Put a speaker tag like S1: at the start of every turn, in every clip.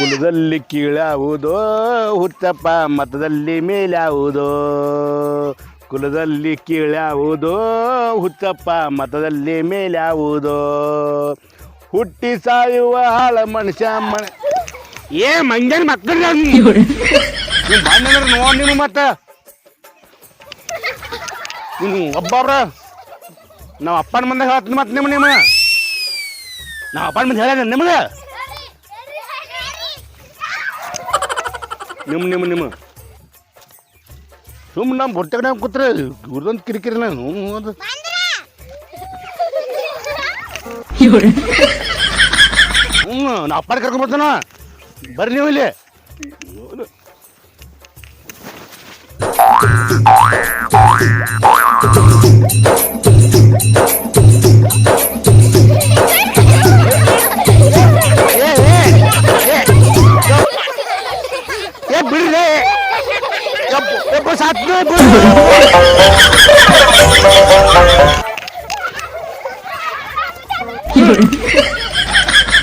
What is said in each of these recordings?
S1: ಕುಲದಲ್ಲಿ ಕೀಳಾವುದೋ ಹುತ್ತಪ್ಪ ಮತದಲ್ಲಿ ಮೇಲಾವುದೋ. ಕುಲದಲ್ಲಿ ಕೀಳಾವುದೋ ಹುತ್ತಪ್ಪ ಮತದಲ್ಲಿ ಮೇಲಾವುದೋ. ಹುಟ್ಟಿ ಸಾಯುವ ಹಾಳ ಮನುಷ್ಯ ಮನ. ಏ ಮಂಜನ್ ಮಕ್ಕಳ ಬಂದ್ರೆ ನೋಡಿ ನೀವು ಮತ್ತೆ? ನೀನು ಒಬ್ಬರ ನಾವು ಅಪ್ಪನ ಮುಂದೆ ಹೇಳ್ತೀನಿ ಮತ್ತೆ ನಿಮ್ಮ ನಿಮ್ಮ. ನಾವು ಅಪ್ಪನ ಮುಂದೆ ಹೇಳ ನಿಮಗೆ. ನಿಮ್ಮ ನಿಮ್ಮ ನಿಮ್ಮ ಸುಮ್ಮನೆ ನಮ್ಮ ಹೊಟ್ಟೆಗೆ ನಾವು ಕೂತ್ರೆ ಇವ್ರದೊಂದು ಕಿರಿಕಿರಿ ನಾನು ಅದು ಹ್ಞೂ ನಾ ಅಪ್ಪನ ಕರ್ಕೊಂಡ್ ಬರ್ತಾನ ಬರ್ರಿ ನೀವು ಇಲ್ಲಿ ಏ,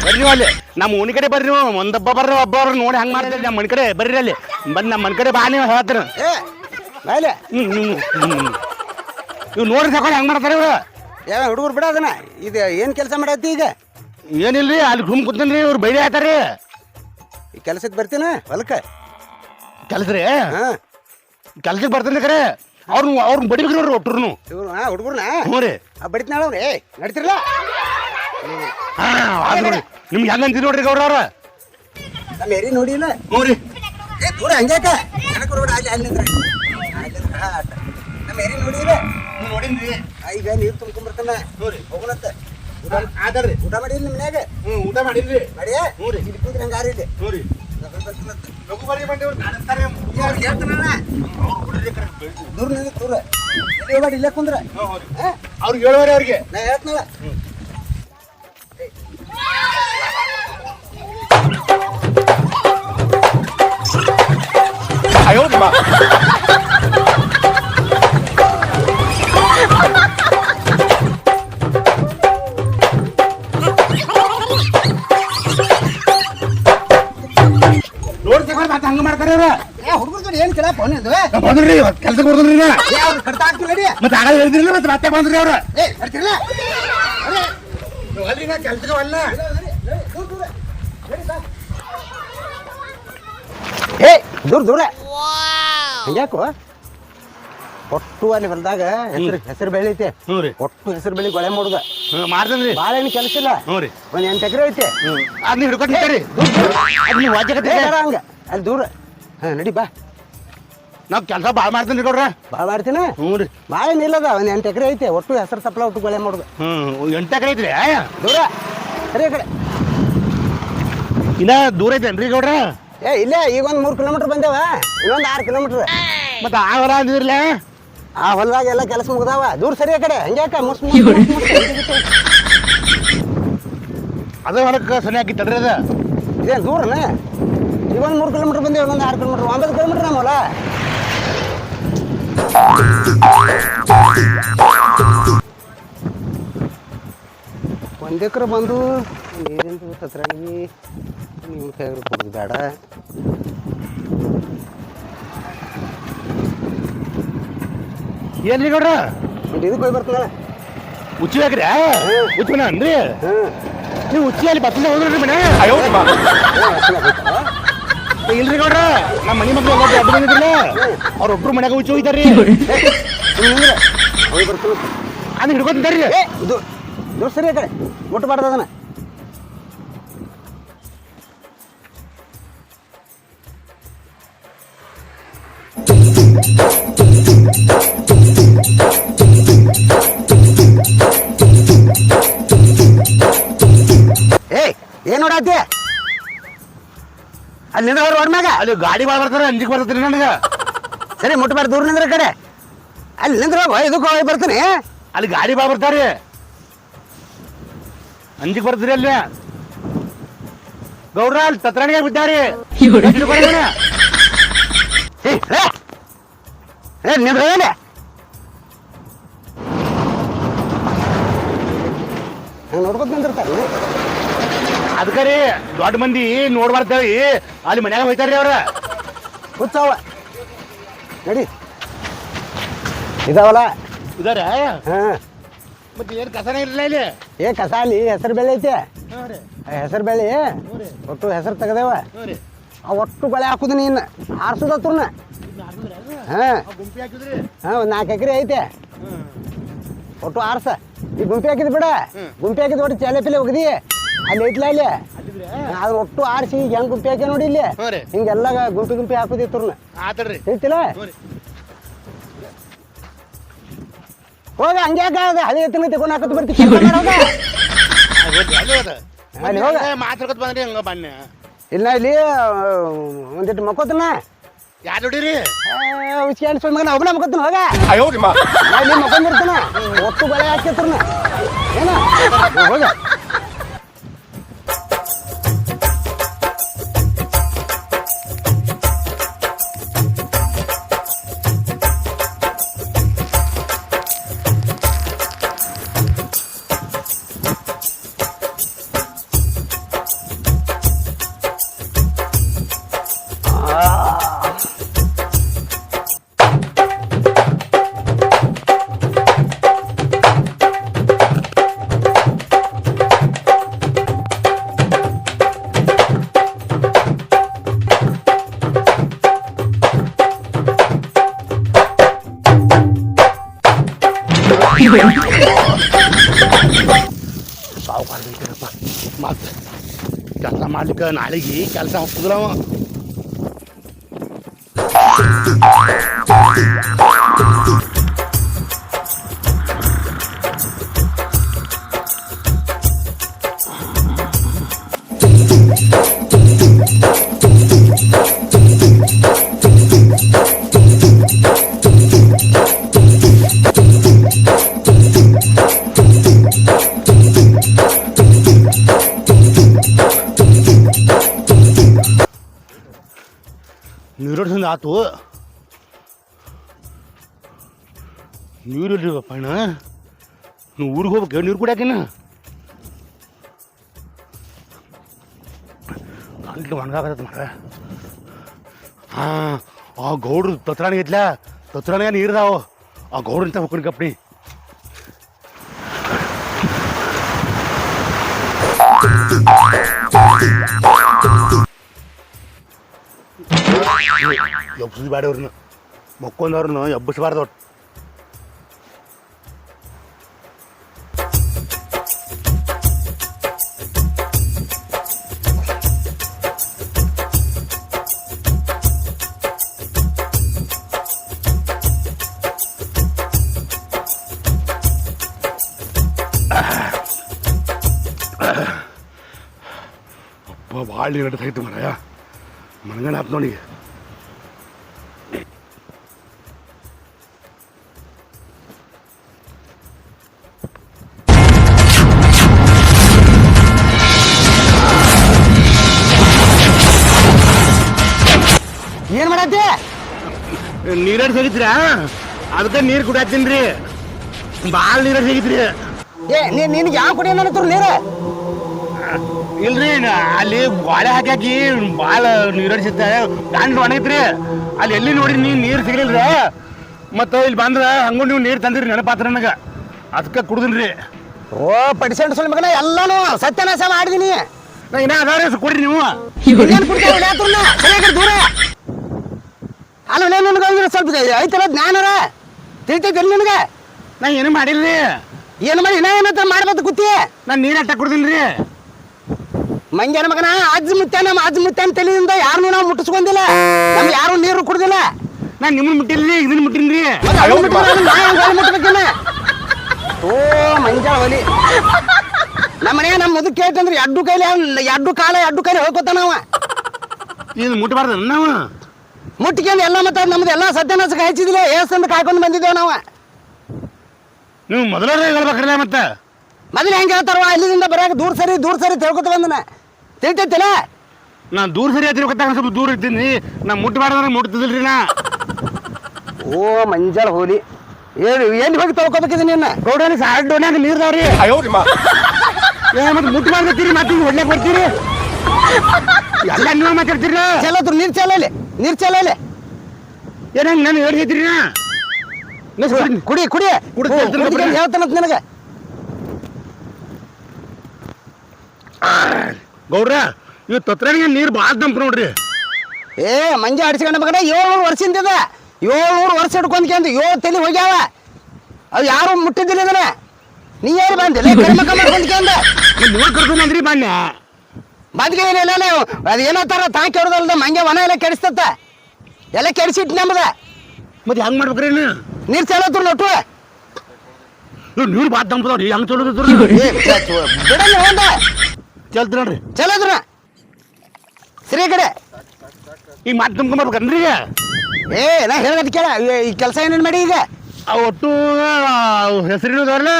S1: ಬರ್ರಿ ನೀವು ಅಲ್ಲಿ. ನಮ್ಮ ಮನಿ ಕಡೆ ಬರ್ರಿ ನೀವು. ಒಂದಬ್ಬ ಬರ್ರಿ ಒಬ್ಬ ನೋಡಿ ಹಂಗೆ ಮಾಡ್ತಾರೆ ನಮ್ಮ ಮನೆ ಕಡೆ. ಬರ್ರಿ ಅಲ್ಲಿ. ಬಂದು ನಮ್ಮ ಮನೆ ಕಡೆ ಬಾ ನೀವು ಹೇಳ್ತೀರ
S2: ಬಾಯ್ಲೆ
S1: ಇವ್ ನೋಡ್ರಿ ತಗೊಂಡು ಹೆಂಗೆ ಮಾಡ್ತಾರೆ ಇವ್ರು.
S2: ಯಾವ ಹುಡುಗರು ಬಿಡ ಅದನ್ನ. ಇದು ಏನು ಕೆಲಸ ಮಾಡತ್ತಿ ಈಗ?
S1: ಏನಿಲ್ರಿ ಅಲ್ಲಿ ಗುಮ್ ಕೂತನ್ರಿ ಇವ್ರು ಬೈಲಿ ಆಯ್ತಾರಿ
S2: ಈ ಕೆಲಸಕ್ಕೆ ಬರ್ತೀನ? ಹೊಲಕ್ಕೆ
S1: ಕೆಲಸ ರೀ
S2: ಹಾಂ.
S1: ಕೆಲ್ಸಕ್ಕೆ ಬರ್ತೀನಿ ಕರೆ. ಅವ್ರನ್ನ ಅವ್ರನ್ನ ಬಡಿಬೇಕು ನೋಡ್ರಿ ಒಟ್ಟರು
S2: ಇವ್ರು ಹಾ ಹುಡುಗರ್ನ?
S1: ಹ್ಞೂ ರೀ.
S2: ಬಡಿತ್ನಾಳ ಅವ್ರು. ನಡ್ತಿರಲ್ಲ
S1: ಹಾ ನೋಡಿ. ನೋಡ್ರಿ ನಿಮ್ಗೆ ಹೆಂಗಂತೀರಿ ನೋಡ್ರಿ ಗೌಡ್ರ ಅವ್ರ?
S2: ನಮ್ಮ ಎರಿ ನೋಡಿಲ್ಲ.
S1: ಹ್ಞೂ ರೀ.
S2: ಏ ದೂರ ಹಂಗ್ಯಾಕ ನನಗೆ ಕೊಡ್ಬೇಡ ಅಲ್ಲಿ. ನಮ್ಮ ಎರಿ ನೋಡಿಲ್ಲ.
S1: ನೋಡಿನ್ರಿ.
S2: ಆ, ಈಗ ನೀರು ತುಂಬ್ಕೊಂಬರ್ತಾನ
S1: ನೋಡ್ರಿ.
S2: ಹೋಗೋಣತ್ತ ಊಟ
S1: ಆದಲ್ರಿ
S2: ಊಟ ಮಾಡಿಲ್ಲ ನಿಮ್ಮ ಮನ್ಯಾಗ?
S1: ಹ್ಞೂ ಊಟ ಮಾಡಿಲ್ರಿ.
S2: ಮಾಡಿಯಾ?
S1: ಹ್ಞೂ ರೀ.
S2: ಇಲ್ಲಿ ಕುಂದ್ರೆ ಹಂಗಾರ ಇಲ್ಲಿ?
S1: ಹ್ಞೂ ರೀ. ಲಘು ಬರೀ ಬಂದೆ ಇವ್ರು ಕಾಣಿಸ್ತಾರೆ.
S2: ದೂರ ದೂರ ಹೋಗ್ಬೇಡ ಇಲ್ಲೇ ಕುಂದ್ರ
S1: ಅವ್ರಿಗೆ ಹೇಳುವರೆ ಅವ್ರಿಗೆ.
S2: ನಾ ಹೇಳ್ತಾನಲ್ಲ.
S1: ಅಯ್ಯೋ ನೋಡ್ತಕ್ಕ ಹಂಗ ಮಾಡ್ತಾರೆ ಇವ್ರು
S2: ಫೋನ್
S1: ಬಂದ್ರಿ ಕೆಲ್ಸಕ್ಕೆ ಬರ್ದ್ರಿ ನಾ.
S2: ಏ ಅವ್ರು ಕಡ್ತಾ ಹಾಕ್ತಿಲ್ಲ
S1: ಮತ್ತೆ ಆಗ ಹೇಳಿದ್ರಿಲ್ಲ ಮತ್ತೆ ಮತ್ತೆ ಬಂದ್ರಿ ಅವ್ರು.
S2: ಏ
S1: ನಾ ಕೆಲ್ಸಕ್ಕೆ ಅಲ್ಲ
S2: ಏ ದೂರ ದೂರ. ಹಂಗ್ಯಾಕೋ? ಒಟ್ಟು ಅಲ್ಲಿ ಬಂದಾಗ ಹೆಸರು ಹೆಸರು ಬೆಳೀತೆ ಒಟ್ಟು ಹೆಸರು ಬೆಳಿ ಗೊಳೆ ಮಾಡುದ.
S1: ಮಾಡ್ತೇನ್ರಿ.
S2: ಭಾಳ ಏನು ಕೆಲಸ ಇಲ್ಲ.
S1: ನೋಡಿ
S2: ಒಂದ್ ಎಂಟು ಎಕರೆ ಐತೆ.
S1: ಆಗಲಿ ನೀವು ಹಿಡ್ಕೊತೀರಿ ಅದ್ ನೀವು ವಾಜಕತ್ತಿ
S2: ಹಂಗ. ಅಲ್ಲಿ ದೂರ. ಹಾ ನಡಿ ಬಾ.
S1: ನಾವು ಕೆಲಸ ಭಾಳ ಮಾಡ್ತೀನಿ ಕೊಡ್ರ
S2: ಭಾಳ ಮಾಡ್ತೀನ?
S1: ಹ್ಞೂ ರೀ.
S2: ಭಾಳ ಏನಿಲ್ಲದ ಒಂದ್ ಎಂಟು ಎಕರೆ ಐತೆ. ಒಟ್ಟು ಹೆಸರು ಸಪ್ಲ ಒಟ್ಟು ಗೊಳೆ ಮಾಡುದು.
S1: ಹ್ಞೂ ಎಂಟು ಎಕರೆ ಐತ್ರಿ
S2: ದೂರ. ಸರಿ ಆ ಕಡೆ.
S1: ಇನ್ನ ದೂರ ಐತೇನ್ರಿ ಗೌಡ್ರ?
S2: ಏ ಇಲ್ಲೇ ಈಗ ಒಂದು ಮೂರು ಕಿಲೋಮೀಟರ್ ಬಂದೇವ. ಇನ್ನೊಂದು ಆರು ಕಿಲೋಮೀಟರ್.
S1: ಮತ್ತೆ ಆ ಹೊಲ ಅಂದಿದ್ರಲ್ಲ?
S2: ಆ ಹೊಲದಾಗ ಎಲ್ಲ ಕೆಲಸ ಮುಗ್ದಾವ. ದೂರ ಸರಿ ಆ ಕಡೆ. ಹಂಗ್ಯಾಕ ಮುಸ್.
S1: ಅದು ಹೊಲಕ್ಕೆ ಸನಿ ಹಾಕಿತ್ತಲ್ರಿ ಅದ?
S2: ಇದೇನು ದೂರನ? ಈಗ ಒಂದು ಮೂರು ಕಿಲೋಮೀಟರ್ ಬಂದೇವೆ ಇನ್ನೊಂದು ಆರು ಕಿಲೋಮೀಟರ್. ಒಂಬತ್ತು ಕಿಲೋಮೀಟರ್ ನಮ್ಮ ಹೊಲ. ಒಂದು ಎಕರೆ ಬಂದು ನೀರಿಂದು ತತ್ರಾಗಿ ನೀವು ಕೈಯಾಗ ಕೊಡೋದು ಬೇಡ.
S1: ಏನ್ರಿ ಗೌಡ್ರ?
S2: ಇದಕ್ಕೆ ಹೋಗಿ ಬರ್ತಲ್ಲ
S1: ಉಚ್ಚಿ ಹಾಕ್ರಿ ಉಚ್ಚಿನ ಅನ್ರಿ
S2: ಹ್ಞೂ
S1: ನೀವು ಉಚ್ಚಿ ಅಲ್ಲಿ ಬತ್ತದ ಹೋದ್ರಿ ಮನೆ? ಇಲ್ರಿ ಗೌಡ್ರ ನಮ್ಮ ಮನೆ ಮಕ್ಳು ಎಲ್ಲ ದೊಡ್ಡ ಬಂದಿದ್ರಲ್ಲ ಅವ್ರ ಒಬ್ರು ಮನ್ಯಾಗ ಉಚ್ಚಿ ಹೋಯ್ತಾರ್ರಿ ಅದನ್ನ
S2: ಹಿಡ್ಕೊತಿದ್ದಾರ್ರಿ ಇದು ದೂರ ಸರಿ ಆ ಕಡೆ ಮುಟ್ಟಬಾರ್ದು ಅದನ್ನ. ಏಯ್ ಏನ್ ನೋಡತ್ತಿ ಅಲ್ಲಿ ನಿಂದ್ರ ರೋಡ್ ಮ್ಯಾಗ.
S1: ಅಲ್ಲಿ ಗಾಡಿ ಭಾಳ ಬರ್ತಾರೆ ಅಂಜಿಕ್ ಬರ್ತದ್ರಿ ನನಗೆ.
S2: ಸರಿ ಮುಟ್ಬಾರ್ದು ದೂರ ನಿಂದ್ರ ಕಡೆ. ಅಲ್ಲಿ ನಿಂದ್ರ ಇದಕ್ಕೆ ಹೋಗಿ ಬರ್ತೀನಿ.
S1: ಅಲ್ಲಿ ಗಾಡಿ ಭಾಳ ಬರ್ತಾರೆ ಅಂಜಿಕ್ ಬರ್ತೀರಿ ಅಲ್ಲಿ. ಗೌಡ್ರ ಅಲ್ಲಿ ತತ್ರಾಣಿಗೆ ಬಿದ್ದಾರಿ.
S2: ನಿಂದ್ರ ನೋಡ್ಕೊತ ನಿಂದಿರ್ತಾರೆ
S1: ಅದಕ್ಕೆ ರೀ ದೊಡ್ಡ ಮಂದಿ ನೋಡ್ಬಾರ್ದೇವಿ ಅಲ್ಲಿ ಮನ್ಯಾಗ ಹೋಯ್ತಾರ್ರಿ ಅವ್ರ.
S2: ಹುಚ್ಚಾವ ನಡಿ. ಇದಾವಲ್ಲ?
S1: ಇದಾರ?
S2: ಹಾ.
S1: ಮತ್ತೆ ಏನ್ ಕಸನೇ ಇರಲಿಲ್ಲ ಇಲ್ಲಿ?
S2: ಏ ಕಸ ಅಲ್ಲಿ ಹೆಸರು ಬೆಳೆ ಐತೆ.
S1: ಹ್ಞೂ ರೀ.
S2: ಹೆಸರು ಬೆಳೆ
S1: ಹ್ಞೂ ರೀ.
S2: ಒಟ್ಟು ಹೆಸರು ತೆಗ್ದೇವ.
S1: ಹ್ಞೂ ರೀ.
S2: ಆ ಒಟ್ಟು ಬೆಳೆ ಹಾಕುದು ನೀನು ಆರ್ಸುದತ್ರನ ಹಾ.
S1: ಗುಂಪಿ ಹಾಕಿದ್ರಿ?
S2: ಹಾ ಒಂದು ನಾಲ್ಕು ಎಕರೆ ಐತೆ. ಒಟ್ಟು ಆರ್ಸ. ಈ ಗುಂಪಿ ಹಾಕಿದ್ ಬಿಡ. ಗುಂಪಿ ಹಾಕಿದ್ ಒಟ್ಟು ಚಾಲೆ ಪಿಲೆ ಹೋಗದಿ ಅಲ್ಲಿ ಐತ್ಲ ಇಲ್ಲಿ
S1: ಹಾಕಿದ್ರಿ
S2: ಅದ್ರ ಒಟ್ಟು ಆರಿಸಿ ಈಗ ಹೆಂಗ್ ಗುಂಪಿ ಹಾಕಿ ನೋಡಿ ಇಲ್ಲಿ.
S1: ರೀ.
S2: ಹಿಂಗೆಲ್ಲ ಗುಂಪಿ ಗುಂಪಿ ಹಾಕುದಿತ್ತು
S1: ಆತಡ್ರಿ ರೀ.
S2: ಹೋಗ ಹಂಗ್ಯಾಕ ಅದ ಹಳೆ ಎತ್ತಿನ ತಗೊಂಡ್ ಹಾಕತ್ ಬರ್ತಿ. ಅಲ್ಲಿ ಹೋಗ.
S1: ಮಾತಾಡ್ಕೊತ ಬಂದ್ರಿ ಹಂಗ ಬನ್ನಿ.
S2: ಇಲ್ಲ ಇಲ್ಲಿ ಒಂದಿಟ್ಟು ಮಕ್ಕೋತನ.
S1: ಯಾರು ನೋಡಿರಿ?
S2: ಸುಮ್ಮನೆ ಮಗನ ಒಬ್ಬನ ಮಕ್ಕೋತನ ಹೋಗ. ಇಲ್ಲಿ ಮಕ್ಕೊಂಡಿರ್ತಾನ ಒಟ್ಟು ಬಳೆ ಹಾಕಿರ್ತಾನ ಏನ? ಹೋಗ.
S1: ಮಾಡ್ಲಿಕ್ಕೆ ನಾಳೆಗೆ ಕೆಲಸ ಹೋಗ್ತದ್ರ ಆತು ನೀರು ಇಲ್ರಿವಪ್ಪ ಅಣ್ಣ. ನೀವು ಊರಿಗೆ ಹೋಗ್ಬೇಕು ನೀರು ಕುಡಿಯಾಕಿನ ಗಂಟ್ಲು ಒಣಗಾಕತ್ತ ಮಗ. ಹಾಂ, ಆ ಗೌಡ್ರು ತತ್ರಾಣಿಗೆ ಐತ್ಲ ತತ್ರಾಣಿಗೆ ನೀರ್ದಾವ. ಆ ಗೌಡ್ರಂತ ಹೋಗ್ಕೊಂಡು ಕಪ್ಪಡಿ ಎಬ್ಸಿದ್ ಬೇಡ ಅವ್ರನ್ನ ಮಕ್ಕೊಂದವ್ರನ್ನ ಎಬ್ಬಿಸ್ಬಾರ್ದು ಒಟ್ಟು ಅಪ್ಪ ಭಾಳ ನೀರು ನಡೀತಾಯಿತ್ತು ಮರಯ. ಮನಗಣ ಆತ್ ನೋಡಿ ನೀರಾಡ್ ಸಿಗಿತ್ರಾ ಅದಕ್ಕೆ ನೀರು ಕುಡಿಯತ್ತೀನಿ ರೀ ಭಾಳ ನೀರು ಸಿಗಿತ್ರಿ
S2: ಏ ನೀನ್ ನಿನ್ಗೆ ಯಾವ ಕುಡಿಯ ನೀರ ನೀರು?
S1: ಇಲ್ರಿ ನ- ಅಲ್ಲಿ ಬಾಳೆ ಹಾಕಿ ಭಾಳ ನೀರಾಡ್ ಸಿಗ್ತ ದಾಂಡ್ ಒಣಗಿತ್ರಿ ಅಲ್ಲಿ ಎಲ್ಲಿ ನೋಡಿ ನೀವು ನೀರು ಸಿಗಲಿಲ್ರಿ? ಮತ್ತು ಇಲ್ಲಿ ಬಂದ್ರೆ ಹಂಗೂ ನೀವು ನೀರು ತಂದಿರಿ ನೆನಪಾತ್ರ ನನಗೆ. ಅದಕ್ಕೆ ಕುಡ್ದಿನ್ರಿ.
S2: ಓ ಪಡಿಸೆಂಟ್ ಸುಳ್ಳು ಮಗನ ಎಲ್ಲಾನು ಸತ್ಯನಾಶ ಮಾಡಿದೀನಿ.
S1: ನಾ ಇನ್ನ ಅದಾರ ಕೊಡ್ರಿ ನೀವು.
S2: ಇನ್ನೇನ್? ಸರಿಯಾಗಿ ದೂರ. ಅಲ್ಲ ನನಗೆ ಸ್ವಲ್ಪ ಐತಲ್ಲ ಜ್ಞಾನರ? ತಿಳಿತೈತಿ ನಿನಗೆ?
S1: ನಾ ಏನು ಮಾಡಿಲ್ರಿ?
S2: ಏನು ಮಾಡಿ? ಇನ್ನ ಏನಂತ ಮಾಡ್ಬೇಕು ಕುತ್ತಿ?
S1: ನಾನು ನೀರು ಅಟ್ಟ ಕುಡ್ದಿಲ್ರಿ.
S2: ಮಂಜನ ಮಗನ ಅಜ್ಜ ಮುತ್ತೆ ನಮ್ಮ ಅಜ್ಜ ಅಂತ ತಲೆಯಿಂದ ಯಾರನ್ನೂ ನಾವು ಮುಟ್ಟಿಸ್ಕೊಂಡಿಲ್ಲ. ನಮ್ಗೆ ಯಾರು ನೀರು ಕುಡ್ದಿಲ್ಲ.
S1: ನಾನು ನಿಮ್ಮನ್ನ ಮುಟ್ಟಿಲ್ರಿ ಇದನ್ನ ಮುಟ್ಟಿನ್ರಿ.
S2: ಮತ್ತೆ ಅವ್ನು ಮುಟ್ಟಿದ್ರೆ ಅದನ್ನ ನಾ ಹೆಂಗ್ ಹೊಲಿ ಮುಟ್ಬೇಕಿನ್ನ? ಓ ಮಂಜಾಳ ಹೊಲಿ ನಮ್ಮ ಮನೆಗೆ ನಮ್ಮ ಮುದುಕ್ ಕೇಳ್ತಂದ್ರೆ ಎಡ್ಡು ಕೈಲಿ ಎಡ್ಡು ಕಾಲ ಎಡ್ಡು ಕೈಲಿ ಹೋಗ್ಕೊತಾನ ಅವ.
S1: ಇದು ಮುಟ್ಟಬಾರ್ದು ನಾವು?
S2: ಮುಟ್ಟಿಕೊಂಡು ಎಲ್ಲ ಮತ್ತೆ ನಮ್ದು ಎಲ್ಲ ಸತ್ಯನಾಶಕ ಹಚ್ಚಿದಿಲ್ಲ ಏಸಂದ ಕಾಯ್ಕೊಂಡು ಬಂದಿದ್ದೇವೆ ನಾವು.
S1: ನೀವು ಮೊದಲೇ ಹೇಳ್ಬೇಕ್ರಲ್ಲ ಮತ್ತೆ?
S2: ಮೊದಲು ಹೆಂಗೆ ಹೇಳ್ತಾರವ ಇಲ್ಲಿಂದ ಬರೋಕೆ ದೂರ ಸರಿ ದೂರ ಸರಿ ತಿಳ್ಕೊತ ಬಂದನ ತಿಳ್ತೈತಿಲ್ಲ
S1: ನಾ ದೂರ ಸರಿ ಹತ್ತಿರ ಗೊತ್ತಾಗ ಸ್ವಲ್ಪ ದೂರ ಇರ್ತೀನಿ. ನಾ ಮುಟ್ಟಬಾರ್ದ್ರೆ ಮುಟ್ತಿದಿಲ್ರಿ ನಾ.
S2: ಓ ಮಂಜಾಳ ಹೋಲಿ. ಏನು ಏನು ಹೋಗಿ ತಿಳ್ಕೊಬೇಕಿದೆ ನಿನ್ನ?
S1: ಗೌಡನ ಸಾಡ್ ಡೋನ್ಯಾಗ ನೀರ್ದವ್ರಿ. ಅಯ್ಯೋ ಮತ್ತೆ ಮುಟ್ಟು ಮಾಡ್ತೀರಿ ಮತ್ತೆ ಹೊಡ್ಲೆ ಕೊಡ್ತೀರಿ ಬರ್ತೀರಿ? ಎಲ್ಲ ನೀವು ಮಾತಾಡ್ತೀರಿ
S2: ಚಲೋದ್ರು ನೀರ್ ಚಲಲ್ಲಿ ನೀರ್ ಚಲಲ್ಲಿ
S1: ಏನಂಗ್ ನಾನು ಹೇಳಿದ್ರಿ
S2: ಕುಡಿ ಕುಡಿ
S1: ಕುಡಿ.
S2: ಹೇಳ್ತಾನಂತ ನಿನಗೆ.
S1: ಗೌಡ್ರ ಇವ್ ತೊತ್ರನಿಗೆ ನೀರ್ ಭಾಳ ತಂಪು ನೋಡ್ರಿ.
S2: ಏ ಮಂಜ ಅಡಿಸ್ಕೊಂಡ ಮಗನ ಏಳ್ನೂರು ವರ್ಷದಿಂದ ಏಳ್ನೂರು ವರ್ಷ ಹಿಡ್ಕೊಂಡ್ಕೊಂಡು ಏಳು ತಲೆ ಹೋಗ್ಯಾವ. ಅವು ಯಾರು ಮುಟ್ಟಿದ್ದಿಲ್ಲ ಇದನ್ನ? ನೀ ಯಾರು ಬಂದಿಲ್ಲ ಕರ್ಮಕ ಮಾಡ್ಕೊಂಡ್ಕೊಂಡ
S1: ನೀವು ಕರ್ಕೊಂಡ್ ಬಂದ್ರಿ
S2: ನೀವು ಅದು ಏನೋ ಥರ ತಾ ಹೊಡೆದಲ್ದ ಮಂಗೆ ವನ ಎಲ್ಲ ಕೆಡಿಸ್ತತ್ತ ಎಲ್ಲ ಕೆಡಿಸಿಟ್ಟು ನಮ್ದ.
S1: ಮತ್ತೆ ಹೆಂಗ್ ಮಾಡ್ಬೇಕ್ರಿ ನೀರ್
S2: ನೀರು ಚಲೋತ್ರ ನೋಟು
S1: ನೀರು ಬಾತ್ ತಂಪದವ್ರಿ ಹೆಂಗ್ ಚಲೋದ್ರ
S2: ಬಿಡಲ್ಲ ಹೋದ
S1: ಚಲ್ತ ನೋಡ್ರಿ.
S2: ಚಲೋದ್ರ ಸರಿ ಈ ಕಡೆ.
S1: ಈಗ ಮತ್ತೆ ತುಂಬ್ಕೊಂಬರ್ಬೇಕನ್ರಿ ಈಗ?
S2: ಏ ನಾ ಹೇಳೋದು ಕೇಳ. ಈ ಕೆಲಸ ಏನೇನು ಮಾಡಿ ಈಗ?
S1: ಒಟ್ಟು
S2: ಹೆಸರಿನ.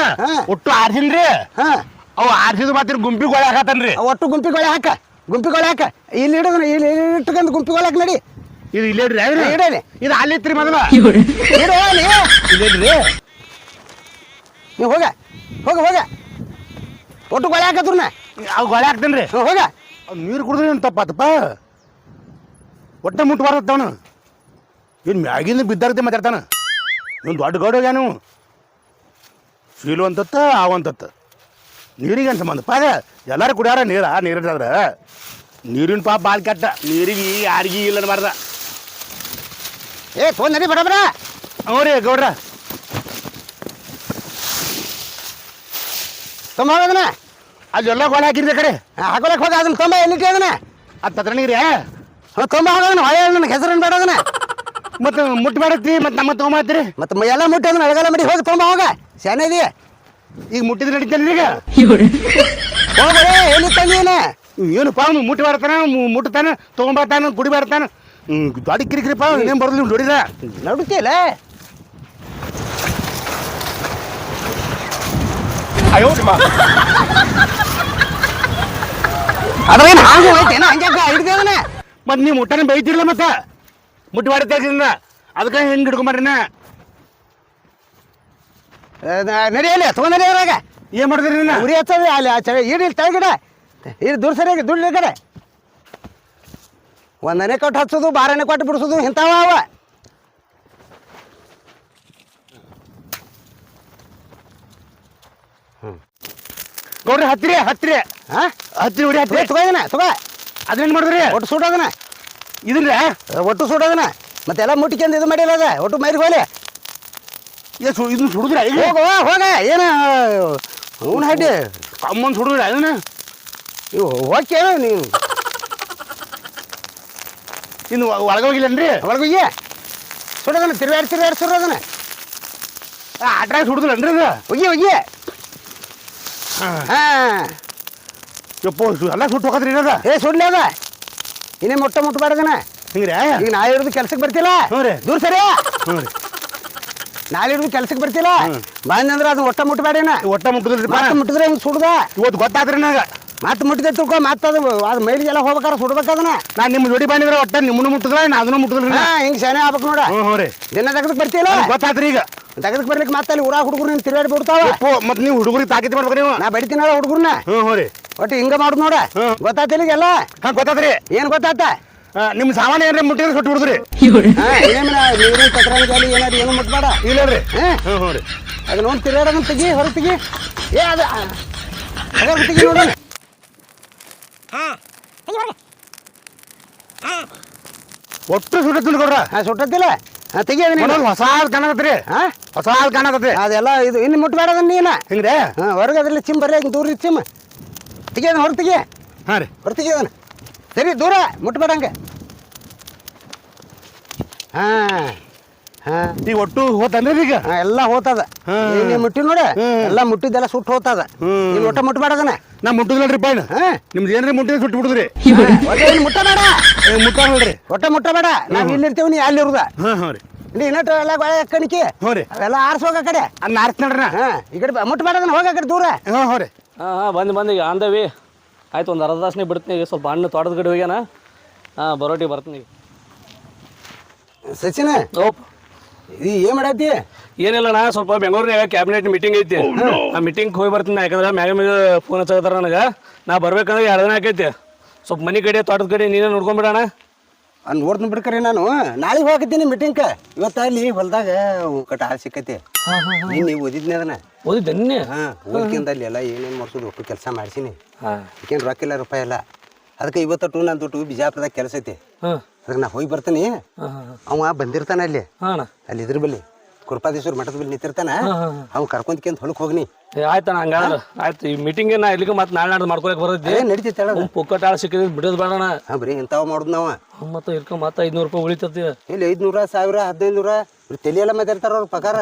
S1: ಒಟ್ಟು ಆರ್ಸಿನ್ರಿ?
S2: ಹಾಂ.
S1: ಅವು ಆರ್ಸಿದ ಮಾತ್ರ ಗುಂಪಿಗೆ ಒಳಗೆ ಹಾಕತ್ತನ್ರಿ
S2: ಒಟ್ಟು ಗುಂಪಿಗೊಳೆ ಹಾಕ ಗುಂಪಿಗೊಳೆ ಹಾಕ. ಇಲ್ಲಿ ಹಿಡಿದ್ರೆ ಇಲ್ಲಿ ಇಟ್ಕೊಂಡು ಗುಂಪಿಗೊಳೆ ಹಾಕಿ ನಡಿ.
S1: ಇದು ಇಲ್ಲಿ ರೀ
S2: ಇಡೇರಿ.
S1: ಇದು ಅಲ್ಲಿತ್ರಿ ಮೊದಲ. ಇಲ್ಲೇನ್ರಿ
S2: ನೀವು ಹೋಗ ಹೋಗ ಹೋಗ. ಒಟ್ಟು ಗೊಳೆ ಹಾಕತ್ರನ
S1: ಅವು ಗೊಳೆ ಹಾಕ್ತೇನ್ರಿ
S2: ಹೋಗ.
S1: ಅವ್ ನೀರು ಕುಡಿದ್ರೆ ಏನು ತಪ್ಪಾತಪ್ಪ? ಒಟ್ಟೆ ಮುಟ್ಟು ಬರತ್ತವನು ಇನ್ನು ಮ್ಯಾಗಿಂದ ಬಿದ್ದಾರತ್ತೆ ಮಾತಾಡ್ತಾನ. ಇವ್ನು ದೊಡ್ಡ ಗೌಡ ಏನು ಫೀಲು ಅಂತತ್ತ ಅವಂತತ್ತ ನೀರಿಗೆ ಅಂತ ಸಂಬಂಧಪ್ಪ ಅದೇ ಎಲ್ಲರೂ ಕುಡಿಯಾರ ನೀರ ನೀರಿಟ್ಟಾದ್ರೆ ನೀರಿನ ಪಾಪ ಭಾಳ ಕೆಟ್ಟ. ನೀರಿಗೆ ಯಾರಿಗೆ ಇಲ್ಲ ಅನ್ಬಾರ್ದ.
S2: ಏ ಫೋನ್ ನಡಿ ಬಡ
S1: ಹ್ಞೂ ರೀ ಗೌಡ್ರ.
S2: ತುಂಬ ಅದನ್ನ.
S1: ಅಲ್ಲಿ ಎಲ್ಲ ಗೊಳೆ ಹಾಕಿರ್ದೆ ಕಡೆ.
S2: ಹಾಕೊಳಕ್ಕೆ ಹೋಗ ಅದನ್ನ ತುಂಬ ಎಲ್ಲಿ ಅದನ್ನ.
S1: ಅದು ತತ್ರನಿಗ್ರಿ
S2: ನೀರಿ ತುಂಬ ಹೋಗೋದನ ಹೊಳೆ ನನಗೆ ಹೆಸರನ್ನು ಬೇಡ ಅದನ್ನ.
S1: ಮತ್ತು ಮುಟ್ಟು ಮತ್ತೆ ಮತ್ತು ನಮ್ಮ ತೊಗೊಂಬತ್ತೀರಿ
S2: ಮತ್ತೆ ಎಲ್ಲ ಮುಟ್ಟಿ ಅದನ್ನ ಅಳಗಾಲ ಮಾಡಿ ಹೋಗಿ ತುಂಬ ಹೋಗ. ಶಾನೆ ಇದೀಯ.
S1: ಈಗ ಮುಟ್ಟಿದ್ರೆ ನಡೀತಾನೆ ಈಗ
S2: ಹೋಗ್ಬೇ ಎಲ್ಲಿ ತಂದೀನ
S1: ಏನಪ್ಪ ಅವ್ನು ಮುಟ್ಟಿ ಬರ್ತಾನ ಮುಟ್ಟತಾನ ತಗೊಂಬರ್ತಾನ ಕುಡಿ ಬರ್ತಾನ ಹ್ಮ್, ದೊಡ್ಡ ಕಿರಿಕಿರಿಪ್ಪ ಏನೇನು ಬರೋದು ನೀವು ನೋಡಿದ
S2: ನಡುತ್ತಿಲ್ಲ
S1: ಅಯ್ಯೋ
S2: ಅದ್ರೇನು ಹಾಂಗು ಐತೇನ ಹಂಗ್ಯಾಕ ಹಿಡ್ದೆ ಅದನ್ನ
S1: ಮತ್ತೆ ನೀವು ಮುಟ್ಟನ ಬೈತಿರಲ್ಲ ಮತ್ತೆ. ಮುಟ್ಟಿ ಮಾಡ್ತಾಗಿಂದ ಅದಕ್ಕೆ ಹೆಂಗೆ ಹಿಡ್ಕೊಂಬರ್ರಿನ
S2: ನಡಿಯಲ್ಲಿ ತಗೊಂಡ ಅದ್ರಾಗ
S1: ಏನು ಮಾಡಿದ್ರಿ ನೀನು?
S2: ಉರಿ ಹಚ್ಚದ ಅಲ್ಲಿ ಆ ಚಳಿ ಇಡಿ ತೆಳಗಡ. ಇದು ದೂರ ಸರಿಯಾಗಿ ದುಡ್ಡು ಕಡೆ. ಒಂದನೇ ಕೊಟ್ಟು ಹಚ್ಚೋದು ಬಾರನೇ ಕೊಟ್ಟು ಬಿಡಿಸೋದು ಇಂಥವ ಅವ.
S1: ಗೌಡ್ರಿ ಹತ್ತಿರಿ ಹತ್ತಿರಿ
S2: ಹಾ?
S1: ಹತ್ತಿರಿ ಹೊಡಿ ಹತ್ತಿರಿ
S2: ತಗೋದನ ತಗೋ
S1: ಅದೇನು ಮಾಡಿದ್ರಿ?
S2: ಒಟ್ಟು ಸುಡೋದನ
S1: ಇದನ್ನ
S2: ಒಟ್ಟು ಸುಡೋದನ ಮತ್ತೆಲ್ಲ ಮುಟ್ಟಿಕೊಂಡು ಇದು ಮಾಡಿಲ್ಲ ಅದ. ಒಟ್ಟು ಮೈರಿಗೆ ಹೋಲಿ
S1: ಏ ಸು ಇದನ್ನ ಸುಡಿದ್ರ ಈಗ
S2: ಹೋಗ ಹೋಗ ಏನು ಅವನ ಹಡ್ಡಿ?
S1: ಕಮ್ಮನ್ ಸುಡಿದ್ರ ಅದನ್ನ
S2: ಇವು ಹೋಗ್ಯೇನು ನೀವು.
S1: ಇನ್ನು ಒಳಗೆ ಹೋಗಿಲ್ಲನ್ರಿ?
S2: ಒಳಗೋಗಿ ಸುಡೋದನ ತಿರುಗಾಡಿ ತಿರುಗಾಡಿ ಸುಡೋದನ.
S1: ಅಟ್ರಾಗ ಸುಡಿದ್ರನ್ರಿ ಅದು
S2: ಒಯ್ಯಿ ಒಯ್ಯಿ
S1: ಹಾಂ. ಯಪ್ಪ ಎಲ್ಲ ಸುಟ್ಟು ಹೋಗತ್ರಿ ಅದ
S2: ಏ ಸುಡ್ಲಿ ಅದ. ಇನ್ನೇ ಮೊಟ್ಟ ಮುಟ್ಟಬಾರ್ದನ
S1: ಹಿಂಗ್ರಿ
S2: ಈಗ ನಾ ಹಿಡಿದು ಕೆಲ್ಸಕ್ಕೆ ಬರ್ತಿಲ್ಲ
S1: ಹ್ಞೂ ರೀ.
S2: ದೂರ ಸರಿ
S1: ಹ್ಞೂ ರೀ.
S2: ನಾಳೆ ಹಿಡಿದು ಕೆಲ್ಸಕ್ಕೆ ಬರ್ತಿಲ್ಲ. ಬಂದಂದ್ರೆ ಅದು ಒಟ್ಟ ಮುಟ್ಟಬೇಡೇನ
S1: ಒಟ್ಟ ಮುಟ್ಟದ್ರಿ
S2: ಮತ್ತೆ ಮುಟ್ಟಿದ್ರೆ ಹಿಂಗೆ ಸುಡ್ದ?
S1: ಇವತ್ತು ಗೊತ್ತಾದ್ರಿ ನನಗೆ.
S2: ಮತ್ತೆ ಮುಟ್ಟಿದೆ ತಿಳ್ಕೊ ಮತ್ತೆ ಅದು ಅದು ಮೈಲಿಗೆಲ್ಲ ಹೋಗ್ಬೇಕಾರೆ ಸುಡ್ಬೇಕದನ್ನ
S1: ನಾನು ನಿಮ್ಮ ಜೋಡಿ ಬಂದಿದ್ರೆ ಒಟ್ಟ ನಿಮ್ಮನ್ನು ಮುಟ್ಟಿದ್ರೆ ನಾನು ಅದನ್ನು ಮುಟ್ಟಿದ್ರಿ
S2: ಹಿಂಗೆ ಶಾನೆ ಆಗ್ಬೇಕು ನೋಡ.
S1: ಹ್ಞೂ ರೀ.
S2: ದಿನ ತೆಗೆದಕ್ಕೆ ಬರ್ತಿಲ್ಲ
S1: ಗೊತ್ತಾತ್ರಿ ಈಗ.
S2: ತೆಗೆದಕ್ಕೆ ಬರ್ಲಿಕ್ಕೆ ಮತ್ತೆ ಅಲ್ಲಿ ಊರಾಗ ಹುಡುಗರು ನೀನು ತಿರುಗಾಡಿ ಬಿಡ್ತಾವ.
S1: ಮತ್ತೆ ನೀವು ಹುಡುಗರಿಗೆ ತಾಕೀತು ಮಾಡ್ಬೇಕು ನೀವು.
S2: ನಾ ಬಡಿತೀನಿ ಹುಡುಗರ್ನ
S1: ಹ್ಞೂ ರೀ.
S2: ಒಟ್ಟು ಹಿಂಗ ಮಾಡುದು ನೋಡ. ಗೊತ್ತಾತಿಲ್ಲ
S1: ಹಾಂ ಗೊತ್ತಾತ್ರಿ.
S2: ಏನು ಗೊತ್ತಾತ?
S1: ಆ, ನಿಮ್ಮ ಸಾಮಾನು ಏನ್ರಿ ಮುಟ್ಟಿದ್ರೆ ಸುಟ್ಟು ಬಿಡುದ್ರಿ?
S2: ನೀರಿನ ತಕ್ರಾಂತಿ ಏನಾರು ಏನು ಮುಟ್ಬೇಡ?
S1: ಇಲ್ಲ ರೀ.
S2: ಹಾ
S1: ಹ್ಞೂ ಹ್ಞೂ ರೀ.
S2: ಅದನ್ನ ನೋಡಿ ತಿರುಗಾಡೋದನ್ನ ತೆಗಿ ಹೊರಗೆ ತೆಗಿ. ಏ ಅದು ಹೊರಗೆ ತೆಗಿ ನೋಡೋಣ.
S1: ಒಟ್ಟು ಸುಟ್ಟ ಕೊಡ್ರ?
S2: ಸುಟ್ಟತ್ತಿಲ್ಲ ತೆಗಿ ಅದನ್ನ
S1: ಹೊಸ ಕಾಣಕತ್ರಿ
S2: ಹಾ?
S1: ಹೊಸ ಕಾಣಕತ್ರಿ
S2: ಅದೆಲ್ಲ ಇದು ಇನ್ನು ಮುಟ್ಬೇಡ ಅದನ್ನ ನೀನ.
S1: ಹಿಂಗ್ರಿ?
S2: ಹಾಂ ಹೊರಗೆ ಅದ್ರಲ್ಲಿ ಚಿಮ್ ಬರ್ರಿ ಹಿಂಗೆ ದೂರ ಚಿಮ್. ತೆಗಿ ಅದನ್ನ ಹೊರಗೆ ತೆಗಿ.
S1: ಹಾಂ ರೀ.
S2: ಹೊರಗೆ ತೆಗಿ ಅದನ್ನ. ಸರಿ ದೂರ ಮುಟ್ಬೇಡ ಹಂಗೆ ಹಾ ಹಾ.
S1: ಈಗ ಒಟ್ಟು ಹೋತಂದ್ರೆ ಈಗ?
S2: ಹಾ, ಎಲ್ಲ ಹೋತದ.
S1: ಹಾ.
S2: ನೀ ಮುಟ್ಟಿ ನೋಡ. ಎಲ್ಲ ಮುಟ್ಟಿದ್ದೆಲ್ಲ ಸುಟ್ಟು ಹೋತದ.
S1: ನೀವು
S2: ನೀನು ಒಟ್ಟ ಮುಟ್ಬೇಡದನ
S1: ನಾ ಮುಟ್ಟಿದ್ರಲ್ರಿ ಪಾಯ್ನ
S2: ಹಾ.
S1: ನಿಮ್ದು ಏನ್ರಿ ಮುಟ್ಟಿದ್ರೆ ಸುಟ್ಟು ಬಿಡುದ್ರಿ?
S2: ಮುಟ್ಟಬೇಡ.
S1: ಮುಟ್ಟ ನೋಡ್ರಿ.
S2: ಒಟ್ಟ ಮುಟ್ಟಬೇಡ. ನಾವು ಇಲ್ಲಿರ್ತೇವ್ ನೀ ಅಲ್ಲಿ ಇರುದ
S1: ಹಾಂ ಹಾಂ ರೀ.
S2: ಇನ್ನಟ್ಟು ಎಲ್ಲ ಬಾಳೆ ಕಣಿಕೆ.
S1: ಹ್ಞೂ ರೀ.
S2: ಅವೆಲ್ಲ ಆರ್ಸಿ ಹೋಗ ಕಡೆ.
S1: ಅನ್ನ ಆರ್ಸ್ ನೋಡ್ರಿ
S2: ಹಾ ಈ ಕಡೆ ಬಾ, ಮುಟ್ಬೇಡ ಅದನ್ನ ಹೋಗ ಕಡೆ ದೂರ.
S1: ಹಾಂ ಹ್ಞೂ ರೀ.
S3: ಹಾಂ ಹಾಂ ಬಂದು ಬಂದು ಈಗ ಆಂದವಿ ಆಯ್ತು ಒಂದು ಅರ್ಧ ತಾಸನೇ ಬಿಡ್ತೀನಿ ಈಗ ಸ್ವಲ್ಪ ಹಣ್ಣು ತೋಟದ ಕಡೆ ಹೋಗ್ಯಾನ. ಹಾಂ ಬರೋಟಿ ಬರ್ತೀನಿ
S2: ಸಚಿನ?
S3: ಓಪ್.
S2: ಇದು ಏನು ಮಾಡತ್ತಿ?
S3: ಏನಿಲ್ಲಣ್ಣ ಸ್ವಲ್ಪ ಬೆಂಗಳೂರಿನಾಗ ಕ್ಯಾಬಿನೆಟ್ ಮೀಟಿಂಗ್ ಐತಿ. ಆ ಮೀಟಿಂಗ್ ಹೋಗಿ ಬರ್ತೀನಿ ಯಾಕಂದ್ರೆ ಮ್ಯಾಗ ಮ್ಯಾಗ ಫೋನ್ ಹಚ್ಚಕತ್ತಾರ ನನಗೆ. ನಾ ಬರ್ಬೇಕಂದ್ರೆ ಎರಡು ದಿನ ಆಕೈತಿ. ಸ್ವಲ್ಪ ಮನೆ ಕಡೆ ತೋಟದ ಕಡೆ ನೀನೇ ನೋಡ್ಕೊಂಬಿಡಣ.
S2: ಅಲ್ಲಿ ನೋಡ್ತೀನಿ ಬಿಡ್ಕರಿ ನಾನು. ನಾಳೆ ಹೋಗಿದ್ದೀನಿ ಮೀಟಿಂಗ್ ಇವತ್ತ ಅಲ್ಲಿ ಹೊಲ್ದಾಗ ಕಟ ಹಾಲು ಸಿಕ್ಕೈತಿ. ನಿನ್ನೆ ಓದಿದ್ನಿ ಅದನ್ನ.
S3: ಓದಿದ್ದೆ ನಿನ್ನೆ?
S2: ಹಾ ಓದ್ಕಿಂದ ಅಲ್ಲಿ ಎಲ್ಲ ಏನೇನು ಮಾಡ್ಸೋದು ಒಟ್ಟು ಕೆಲಸ ಮಾಡ್ಸೀನಿ.
S3: ಏನ್
S2: ರೊಕ್ಕಿಲ್ಲ ರೊಕ್ಕ ಇಲ್ಲ ರೂಪಾಯಿ ಇಲ್ಲ. ಅದಕ್ಕೆ ಇವತ್ತು ನಾನು ದುಡ್ಡು ಬಿಜಾಪುರದಾಗ ಕೆಲಸ ಐತಿ. ಅದಕ್ಕೆ ನಾ ಹೋಗಿ ಬರ್ತೀನಿ. ಅವ ಬಂದಿರ್ತಾನೆ ಅಲ್ಲಿ. ಅಲ್ಲಿ ಇದ್ರ ಬಲ್ಲಿ. ಕೃಪಾದೇಶ್ವರ ಮಠದ ಬಲ್ಲಿ ನಿಂತಿರ್ತಾನ? ಅವ್ ಕರ್ಕೊಂಡ್ಕೆಂತ ಹೊಲಕ್ಕೆ ಹೋಗ್ನಿ.
S3: ಆಯ್ತಣ್ಣ ಹಂಗಾದ್ರೆ ಆಯ್ತು ಈ ಮೀಟಿಂಗ್ ನಾ ಇಲ್ಲಿಗೆ ಮತ್ತೆ ನಾಳೆ ನಾಡ್ದು ಮಾಡ್ಕೊಳಕ್ ಬರೋದಿ
S2: ಏ ನಡೀತೈತೆ ಹೇಳೋದು.
S3: ಪುಕ್ಕಟ ಆಳ ಸಿಕ್ಕಿದ್ರೆ ಬಿಡೋದು ಬೇಡಣ್ಣ
S2: ಹಾ ಬರೀ ಇಂಥವು ಮಾಡುದು ನಾವ.
S3: ಮತ್ತೆ ಇರ್ಕ ಮತ್ತೆ ಐದ್ನೂರು ರೂಪಾಯಿ ಉಳಿತತಿ.
S2: ಇಲ್ಲಿ ಐದ್ನೂರ ಸಾವಿರ ಹದಿನೈದು ನೂರ ತಲೆ ಎಲ್ಲ ಮಾತಾಡ್ತಾರ ಅವ್ರ ಪಗಾರ.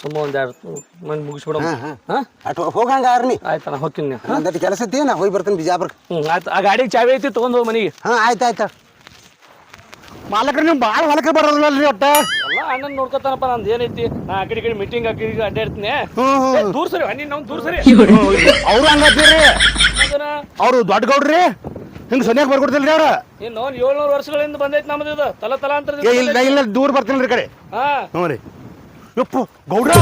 S3: ಸುಮ್ಮ ಒಂದ್ ಎರಡು ಮಂದಿ ಮುಗಿಸ್ಬಿಡ
S2: ಅಟ್ ಹೋಗಂಗ ಆರ್ನಿ.
S3: ಆಯ್ತಣ್ಣ ಹೋಗ್ತೀನಿ
S2: ಅದಕ್ಕೆ ಕೆಲಸ ಐತಿ ನಾ ಹೋಗಿ ಬರ್ತೀನಿ ಬಿಜಾಪುರಕ್ಕೆ
S3: ಹ್ಞೂ ಆಯ್ತು. ಆ ಗಾಡಿ ಚಾವಿ ಐತಿ ತಗೊಂಡು ಹೋಗಿ ಮನೆಗೆ.
S2: ಹಾ ಆಯ್ತು ಆಯ್ತು.
S1: ಮಾಲಕ್ರ ನೀವು ಭಾಳ ಹೊಲಕ್ಕೆ ರೀ ಒಟ್ಟ.
S3: ಅಣ್ಣನ್ ನೋಡ್ಕೊತಾನಪ್ಪ ನಂದು ಏನೈತಿ? ನಾ ಆ ಕಡೆ ಈ ಕಡೆ ಮೀಟಿಂಗ್ ಆ ಕಡೆ ಈ ಕಡೆ ಅಡ್ಡಾಡ್ತೀನಿ. ಏ, ದೂರ ಸರಿ ಅಣ್ಣ ನಾವು ದೂರ್ ಸರಿ.
S1: ಅವ್ರು ಹಂಗತ್ತೀರಿ
S3: ಅದನ್ನ
S1: ಅವ್ರು ದೊಡ್ಡ ಗೌಡ್ರಿ ಹಿಂಗ್ ಸನ್ಯಾಗ ಬರ್ಕೊಡ್ತಿಲ್ರಿ ಅವ್ರ.
S3: ಇನ್ನು ಏಳ್ನೂರು ವರ್ಷಗಳಿಂದ ಬಂದೈತಿ ನಮ್ದು ಇದು. ತಲ ತಲಾಂತರ
S1: ಅಂತ ಇಲ್ಲ ಇಲ್ಲ ದೂರ ಬರ್ತೀನಿರಿ ಕಡೆ.
S3: ಹಾ.
S1: ಹ್ಞೂ ರೀ. ಯಪ್ಪು ಗೌಡ್ರ.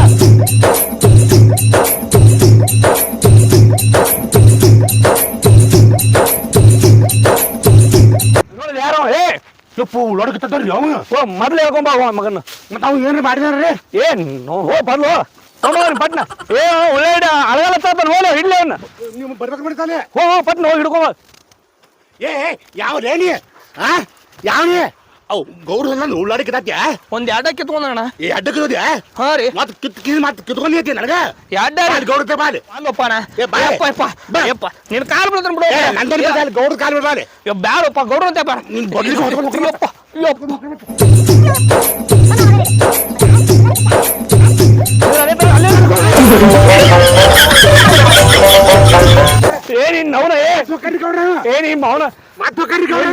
S1: ನೋಡಿ ಯಾರೋ ಏ. ಯಪ್ಪು ಉಳ್ಳೋಡಕ್ಕೆ ತಟ್ಟರಿ ಅವನು
S3: ಓ ಮೊದ್ಲು ಹೇಳ್ಕೊಂಬ ಅವ ಮಗನ.
S1: ಮತ್ತೆ ಅವ್ನು ಏನ್ರಿ ಮಾಡಿದಾರ್ರಿ
S3: ಏನ್ ನೋ ಹೋ ಬರ್ಲು. ತಗೊಂಡ್ ಪಟ್ನ. ಏ ಒಳ್ಳೆ ಹಿಡ ಅಳಗಲತ್ತ ನೋಡು ಹಿಡ್ಲಿ ಅವನ್ನ
S1: ನೀವು ಬರ್ಬೇಕು ಬಿಡ್ತಾನೆ
S3: ಹೋ ಹೋ ಪಟ್ನ ಹೋಗಿ ಹಿಡ್ಕೊಂಬ
S1: ಏ ಯಾವ ರೇಣಿ? ಆ? ಯಾವನಿ? ಅವ್ ನಾನು ಉಳ್ಳಾಡಿ ಕಿತ್ತಾತ್ಯ
S4: ಒಂದ್ ಎರಡ
S1: ಏ ಅಡ್ಡ ಹೋದ್ಯಾ
S4: ಹಾ ರೀ.
S1: ಮತ್ ಕಿತ್ ಕಿತ್ ಮತ್ ಕಿತ್ಕೊಂಡಿ ಐತಿ ನನಗ?
S4: ಎರಡ
S1: ಗೌಡ್ರ ಬಾಲ್
S4: ಅಲ್ಲಪ್ಪಣ
S1: ಏ, ಬಾ.
S4: ಯಪ್ಪ ಯಪ್ಪ ನಿನ್ ಕಾಲ್ ಬಿಡ್ತಾನ ಬಿಡು.
S1: ಬಾಲ್ ಗೌಡ್ರ ಕಾಲ್
S4: ಯಪ್ಪ ಬ್ಯಾಡಪ್ಪ ಅಂತ
S1: ನಿನ್ ಬಡ್ಲಿಗೆ
S3: ಏ ನಿನ್ ನವನ ಏ. ಏ ನಿನ್ ಮೌನ
S1: ಮತ್ತೆ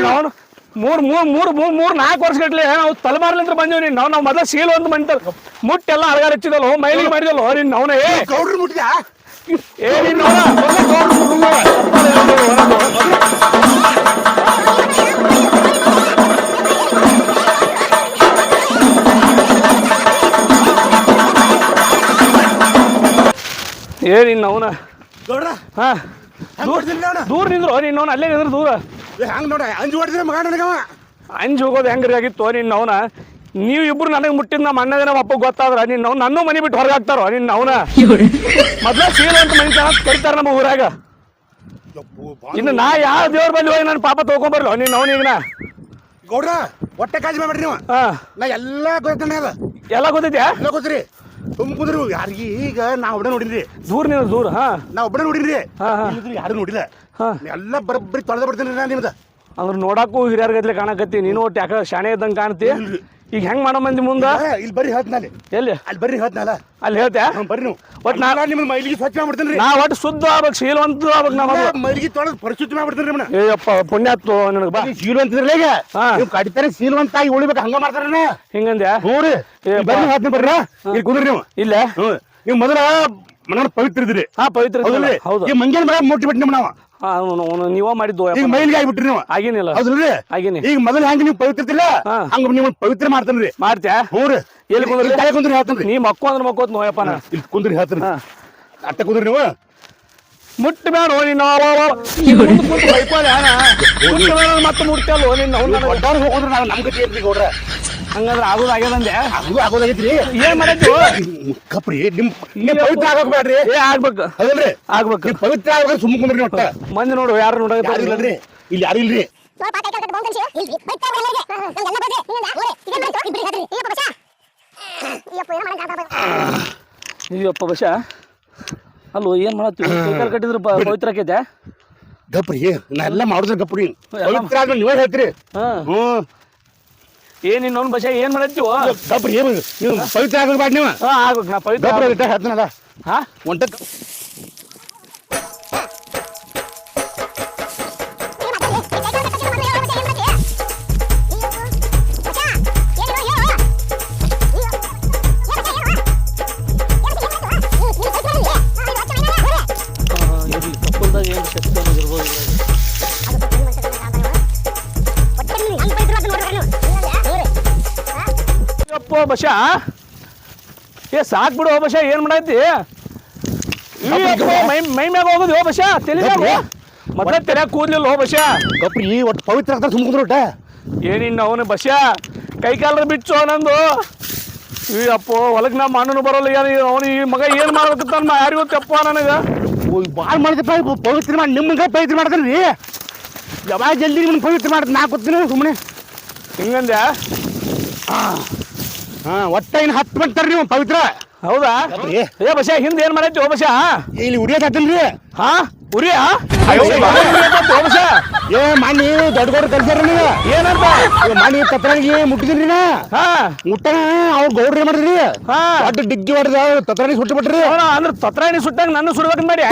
S3: ನಾವು ಮೂರ್ ಮೂರ್ ಮೂರ್ ಮೂರ್ ಮೂರ್ ನಾಲ್ಕು ವರ್ಷ ಗಟ್ಲೆ ನಾವು ತಲೆಮಾರ್ಲಿಂತ್ರ ಬಂದೇವಿ ನೀನ್. ನಾವು ನಾವು ಮೊದಲ ಸೀಲ್ ಒಂದು ಬಂತಾರ ಮುಟ್ಟೆಲ್ಲ ಅಳಗಾರ ಹಚ್ಚಿದಲ್ಲ ಮೈಲಿಗೆ ಮಾಡಿದಲ್ಲ ನಿನ್ ಅವನ ಏ.
S1: ಗೌಡ್ರ ಮುಟ್ಟಿದ್ಯಾ?
S3: ಏ. ಏ. ಅವನ.
S1: ಗೌಡ್ರ
S3: ಹಾ? ದೂರ ನಿಂದ್ರು ನಿನ್ ಅವನ ಅಲ್ಲೇ ನಿಂದ್ರು ದೂರ.
S1: ಹಂಗ್ ನೋಡ ಅಂಜು ಹೊಡೆದ್ರೆ ಮಗ ನನಗವ.
S3: ಅಂಜು ಹೋಗೋದು ಹೆಂಗ್ರಿ ಆಗಿತ್ತು ನಿನ್ನ ಅವನ? ನೀವು ಇಬ್ರು ನನಗೆ ಮುಟ್ಟಿದ್ ನಮ್ಮ ಅಣ್ಣಗೆ ನಮ್ಮ ಅಪ್ಪ ಗೊತ್ತಾದ್ರ ನಿನ್ನ ಅವ್ನು ನನ್ನ ಮನೆ ಬಿಟ್ಟು ಹೊರಗೆ ಹಾಕ್ತಾರೋ ನಿನ್ನ ಅವನ? ಮೊದ್ಲ ಸೀಲ್ ಅಂತ ಮನೆ ತನ ಕರಿತಾರ ನಮ್ಮ ಊರಾಗ. ಇನ್ನು ನಾ ಯಾವ ದೇವ್ರ ಬಲ್ಲಿ ಹೋಗಿ ನನ್ನ ಪಾಪ ತೊಗೊಂಬರ್ಲೋ ನಿನ್ನ ಅವನಿಗನ
S1: ಗೌಡ್ರ ಹೊಟ್ಟೆ ಕಾಜಿ ಮಾಡ್ರಿ ನೀವು.
S3: ಹಾ.
S1: ನಾ ಎಲ್ಲ ಗೊತ್ತಾನೆ ಅದ.
S3: ಎಲ್ಲ ಗೊತ್ತಿದ್ಯಾ?
S1: ಎಲ್ಲ ಗೊತ್ತ್ರಿ ತುಂಬ ಕುಂದ್ರು ಯಾರಿಗೆ ಈಗ ನಾ ಒಬ್ಬ ನೋಡಿನ್ರಿ
S3: ದೂರ ನೀವು ದೂರ ಹಾ.
S1: ನಾ ಒಬ್ಬ ನೋಡಿನ್ರಿ
S3: ಹಾ.
S1: ಯಾರು ನೋಡಿಲ್ಲ.
S3: ಹಾ.
S1: ಎಲ್ಲ ಬರಬ್ರಿ ತೊಳೆದ ಬಿಡ್ತೀನಿ ನಾ ನಿಮ್ದು
S3: ಅಂದ್ರೆ ನೋಡಕ್ಕೂ ಹಿರಿಯರ್ ಗತ್ಲೆ ಕಾಣಕತ್ತಿ ನೀನು ಟ್ಯಾಕ ಯಾಕ ಶಾಣೆ ಇದ್ದಂಗೆ ಕಾಣ್ತಿ? ಈಗ ಹೆಂಗ್ ಮಾಡೋ ಮಂದಿ? ಮುಂದ
S1: ಇಲ್ಲಿ ಬರ್ರಿ ಹೇಳ್ತಾನಲ್ಲಿ
S3: ಎಲ್ಲಿ?
S1: ಅಲ್ಲಿ ಬರ್ರಿ ಹೇಳ್ತಾನಲ್ಲ
S3: ಅಲ್ಲಿ ಹೇಳ್ತ್ಯಾ?
S1: ಬರ್ರಿ ನೀವು.
S3: ಒಟ್
S1: ಒಟ್ಟು
S3: ನಾ-
S1: ನಿಮ್ಮ ನಿಮ್ಗೆ ಮೈಲಿಗೆ ಸ್ವಚ್ಛ ಮಾಡ್ತೀನಿ
S3: ನಾ ಒಟ್ಟು ಶುದ್ಧ ಆಗ್ಬೇಕು ಶೀಲವಂತ ಆಗ್ಬೇಕು ನಾವು ಮೊದ್ಲು.
S1: ಮೈಲಿಗೆ ತೊಳೆದು ಪರಿಶುದ್ಧ ಮಾಡ್ಬಿಡ್ತೀನಿ ನಿಮ್ಮನ್ನ
S3: ಏಯಪ್ಪ ಆತು ನನಗೆ ಬಾ.
S1: ಶೀಲವಂತ ಈಗ.
S3: ಹಾ.
S1: ನೀವು ಕಡಿತಾರೆ ಶೀಲವಂತ ಆಗಿ ಉಳಿಬೇಕು ಹಂಗ ಮಾಡ್ತಾರ
S3: ಹಿಂಗಂದ್ಯಾ?
S1: ಹ್ಞೂ ರೀ.
S3: ಏ,
S1: ಇಲ್ಲಿ ಬರ್ರಿ ಹೇಳ್ತೀನಿ ಬರ್ರಿ ಇಲ್ಲಿ ಕುಂದ್ರಿ ನೀವು.
S3: ಇಲ್ಲ?
S1: ಹ್ಞೂ. ನೀವು ಮೊದಲ ಮನ ಪವಿತ್ರ ಇದ್ರಿ
S3: ಹಾ ಪವಿತ್ರ?
S1: ಹೌದಲ್ರಿ?
S3: ಹೌದು.
S1: ಈಗ ಮಂಗ್ಯಾನ ಮಗ ಮುಟ್ಟಿ ಬಿಟ್ಟು ನಾವು.
S3: ನೀವ ಮಾಡಿದ್ದು
S1: ಈಗ ಮೈಲಿಗೆ ಆಗ್ಬಿಟ್ರಿ ನೀವು.
S3: ಆಗಿನಿಲ್ಲ
S1: ಹೌದಲ್ರಿ?
S3: ಆಗೀನಿ
S1: ಈಗ ಮೊದಲು ಹೆಂಗ್ ನೀವು ಪವಿತ್ರ
S3: ಇಲ್ಲ
S1: ಹಂಗ ನೀವು ಪವಿತ್ರ ಮಾಡ್ತಾನ್ರಿ.
S3: ಮಾಡ್ತ್ಯಾ?
S1: ಹ್ಞೂ ರೀ.
S3: ಎಲ್ಲಿ ಕುಂದ್ರಿ?
S1: ಕುಂದ್ರಿ ಹೇಳ್ತಾನ್ರಿ.
S3: ನೀ ಮಕ್ಕೋ ಅಂದ್ರೆ ಮಕ್ಕೋತ್ ನೋಯಪ್ಪ
S1: ಇಲ್ಲಿ ಕುಂದ್ರಿ ಹೇಳ್ತಾನೆ ಅಟ್ಟ ಕುಂದ್ರಿ ನೀವು.
S3: ಮುಟ್ಟ ಬೇಡ ನಿನ್ನ ಮತ್ತೆ ಮುಟ್ತಲ್ಲ ನಿನ್ನ
S1: ಹೋದ್ರ ನಾವು ನಮ್ ಗತಿ ಇರ್ತೀವಿ ಗೌಡ್ರ
S3: ಹಂಗಂದ್ರೆ ಆಗೋದು ಆಗ್ಯದಂದೆ
S1: ಅದು? ಆಗೋದಾಗೈತ್ರಿ.
S3: ಏನ್ ಮಾಡೋದು?
S1: ಕಪ್ರಿ ನಿಮ್ ನಿಮ್ ಪವಿತ್ರ ಆಗೋಕ್ ಬೇಡ್ರಿ.
S3: ಏ ಆಗ್ಬೇಕು.
S1: ಅದಲ್ರಿ
S3: ಆಗ್ಬೇಕು.
S1: ನೀವು ಪವಿತ್ರ ಆಗೋದ್ರೆ ಸುಮ್ಮ ಕುಂದ್ರಿ ಒಟ್ಟ.
S3: ಮಂದಿ ನೋಡು ಯಾರು
S1: ಯಾರು
S3: ನೋಡಕ
S1: ರೀ ಇಲ್ಲಿ ಯಾರು ಇಲ್ರಿ?
S3: ಅಯ್ಯಪ್ಪ ಬಶ ಅಲ್ಲೋ ಏನ್ ಮಾಡತ್ತೀವಿ ಕೈಕಾಲ್ ಕಟ್ಟಿದ್ರೆ ಪವಿತ್ರ ಆಕೈತೆ?
S1: ಗಪ್ರಿ ನಾ ಎಲ್ಲ ಮಾಡಿದ್ರೆ ಗಪ್ರಿ ಪವಿತ್ರ ಆದ್ಮೇಲೆ ನೀವೇ ಹೇಳ್ತೀರಿ.
S3: ಹಾ.
S1: ಹ್ಮ್
S3: ಏನ್ ಇನ್ನೊಂದು ಭಾಷೆ ಏನ್ ಮಾಡತ್ತೀವ?
S1: ಗಪ್ರಿ ಏನು ನೀವು ಪವಿತ್ರ ಆಗೋಕ್ ಬೇಡ ನೀವು.
S3: ಹಾ ಆಗ್ಬೇಕು ನಾ ಪವಿತ್ರ
S1: ಹೇಳ್ತೀನಲ್ಲ
S3: ಹಾ?
S1: ಒಂಟ
S3: ಯಪ್ಪ ಬಶ ಏ ಸಾಕ್ ಬಿಡು ಬಶ ಏನು ಮಾಡೈತಿ? ಮೈ ಮೈ ಮ್ಯಾಗ ಹೋಗುದು ಹೋ ಬಶ ತಲೆ ಮೊದಲ ತಲೆ ಕೂದಲಿಲ್ಲ ಹೋ ಬಶ
S1: ಕಪ್ರಿ ಒಟ್ಟು ಪವಿತ್ರ ಆಗ್ತಾರೆ ಸುಮ್ಕುಂದ್ರು
S3: ಏನಿನ್ನು ಅವನು ಬಶ? ಕೈ ಕಾಲರ ಬಿಚ್ಚು ನಂದು. ಈ ಅಪ್ಪ ಹೊಲಕ್ ನಮ್ಮ ಅಣ್ಣನು ಬರೋಲ್ಲ ಏನು ಅವನು ಈ ಮಗ ಏನ್ ಮಾಡ್ಬೇಕಂತ ಯಾರಿಗೂ ತಪ್ಪ ನನಗ?
S1: ಭಾಳ ಮಾಡಿದ ಪವಿತ್ರ ಮಾಡಿ ನಿಮ್ಮಂಗೆ ಪವಿತ್ರ ಮಾಡ್ತಾನೆ ರೀ ಯಾವಾಗ ಜಲ್ದಿ ನಿಮ್ಗೆ ಪವಿತ್ರ ಮಾಡ್ತೀನಿ ನಾ ಗೊತ್ತೀನಿ ಸುಮ್ಮನೆ
S3: ಹಿಂಗಂದ್ಯಾ?
S1: ಹಾಂ ಒಟ್ಟ ಇನ್ ಹತ್ತು ಬಂತಾರ ನೀವು ಪವಿತ್ರ.
S3: ಹೌದಾ?
S1: ಏ.
S3: ಏ ಹಿಂದ ಹಿಂದೆ ಏನ್ ಮಾಡೈತಿ ಓ ಬಸ್ಯಾ?
S1: ಇಲ್ಲಿ ಉಡಿಯೋದಾತನ್ ರೀ
S3: ಹಾ? ಉರಿಯ? ಓ
S1: ಏ ಮಾನಿ ದೊಡ್ಡ ಕಲ್ಸಾರ ನೀವ
S3: ಏನಂತ?
S1: ಮಾನಿ ತತ್ರಾಣಿಗೆ ಮುಟ್ಟಿದ್ರಿ ನಾ
S3: ಹಾ.
S1: ಮುಟ್ಟ ಅವ್ರ ಗೌಡ್ರಿ ಮಾಡಿದ್ರಿ?
S3: ಹಾ.
S1: ದೊಡ್ಡ ಡಿಗ್ಗಿ ಹೊಡೆದ ತತ್ರಾಣಿ ಸುಟ್ಟು ಬಿಟ್ರಿ
S3: ಅಂದ್ರೆ ತತ್ರಾಣಿ ಸುಟ್ಟಾಗ ನನ್ನ ಸುಡ್ಬೇಕಂತ ಮಾಡಿ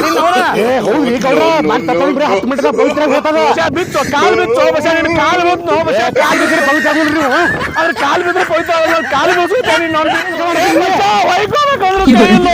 S1: ಏ ಹೌದ್ರಿ ಗೌಡ್ರ ಮತ್ತೆ ತತ್ರಾಣಿ ಹತ್ತು ಮೀಟರ್ ಪವಿತ್ರ ಹೋಗ್ತದ.
S3: ಬಿತ್ತು ಕಾಲು ಬಿತ್ತು ಬಸ ನಿನ್ನ ಕಾಲು ಬಿತ್ತು ನೋ
S1: ಕಾಲ್ ಬಿದ್ರೆ ಪವಿತ್ರ ಆಗಿಲ್ರಿ
S3: ಅದ್ರ ಕಾಲು ಬಿದ್ರೆ ಪವಿತ್ರ ಆಗಲ್ಲ ಕಾಲು ಬಿಡ್ಸುತ್ತೆ ನೀನು ನೋಡಿ. ಹೊಯ್ಕೋಬೇಕು ಅಂದ್ರೆ ನೀನು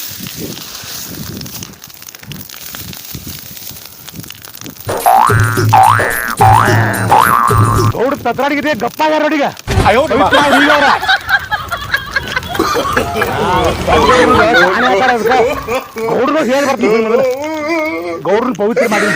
S1: ಈಗ. ಗೌಡ ತತ್ರಾಡಿಗೆ ಗಪ್ಪ ಆಗ್ಯಾರ ಅಡಿಗ ಉಳ್ದವ್ರ. ಗೌಡ್ರು ಹೇಳಿ ಬರ್ತೀನಿ ಗೌಡ್ರನ್ನ ಪವಿತ್ರ ಮಾಡಿ